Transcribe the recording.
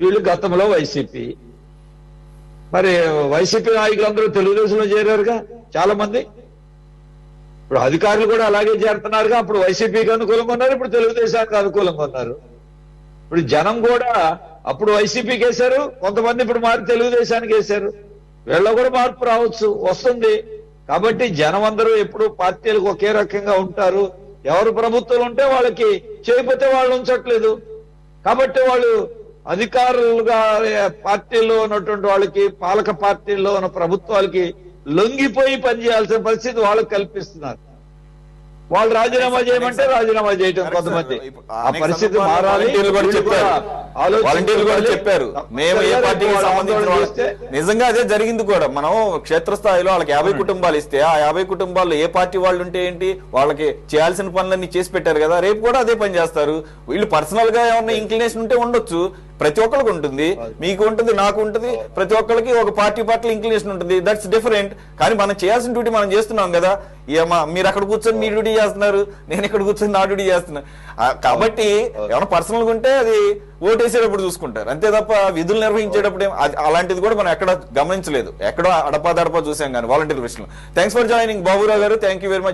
వీళ్ళు గతంలో వైసీపీ. మరి వైసీపీ నాయకులందరూ తెలుగుదేశంలో చేరారుగా చాలా మంది ఇప్పుడు అధికారులు కూడా అలాగే చేరుతున్నారుగా. అప్పుడు వైసీపీకి అనుకూలంగా ఉన్నారు ఇప్పుడు తెలుగుదేశానికి అనుకూలంగా ఉన్నారు. ఇప్పుడు జనం కూడా అప్పుడు వైసీపీకి వేశారు కొంతమంది ఇప్పుడు మారి తెలుగుదేశానికి వేశారు. వీళ్ళ కూడా మార్పు రావచ్చు వస్తుంది. కాబట్టి జనం అందరూ ఎప్పుడు పార్టీలకు ఒకే రకంగా ఉంటారు. ఎవరు ప్రభుత్వం ఉంటే వాళ్ళకి చేయకపోతే వాళ్ళు ఉంచట్లేదు. కాబట్టి వాళ్ళు అధికారులుగా పార్టీలో ఉన్నటువంటి వాళ్ళకి పాలక పార్టీల్లో ఉన్న ప్రభుత్వాలకి లొంగిపోయి పనిచేయాల్సిన పరిస్థితి వాళ్ళకి కల్పిస్తున్నారు. వాళ్ళు రాజీనామా చేయమంటే రాజీనామా చేయటం కొంతమంది. ఆ పరిస్థితి మారాలి. వాలంటీర్లు కూడా వీళ్ళు చెప్పారు. మేము ఏ పార్టీకి సంబంధించిన నిజంగా అదే జరిగింది కూడా. మనం క్షేత్రస్థాయిలో వాళ్ళకి యాభై కుటుంబాలు ఇస్తే ఆ యాభై కుటుంబాల్లో ఏ పార్టీ వాళ్ళు ఉంటే ఏంటి? వాళ్ళకి చేయాల్సిన పనులన్నీ చేసి పెట్టారు కదా. రేపు కూడా అదే పని చేస్తారు. వీళ్ళు పర్సనల్గా ఏమన్నా ఇంక్లినేషన్ ఉంటే ఉండొచ్చు. ప్రతి ఒక్కరికి ఉంటుంది. మీకు ఉంటుంది నాకు ఉంటుంది. ప్రతి ఒక్కరికి ఒక పార్టీ పట్ల ఇంక్లినేషన్ ఉంటుంది. దట్స్ డిఫరెంట్ కానీ మనం చేయాల్సిన డ్యూటీ మనం చేస్తున్నాం కదా. ఏమా మీరు అక్కడ కూర్చొని మీ డ్యూటీ చేస్తున్నారు. నేను ఇక్కడ కూర్చొని నా డ్యూటీ చేస్తున్నా. ఆ, కాబట్టి ఏమైనా పర్సనల్గా ఉంటే అది ఓటేసేటప్పుడు చూసుకుంటారు. అంతే తప్ప విధులు నిర్వహించేటప్పుడు అలాంటిది కూడా మనం ఎక్కడ గమనించలేదు. ఎక్కడో అడపా దడపా చూసాం కానీ వాలంటీర్ విషయంలో థ్యాంక్స్ ఫర్ జాయినింగ్ బాబురావు గారు. Thank you very much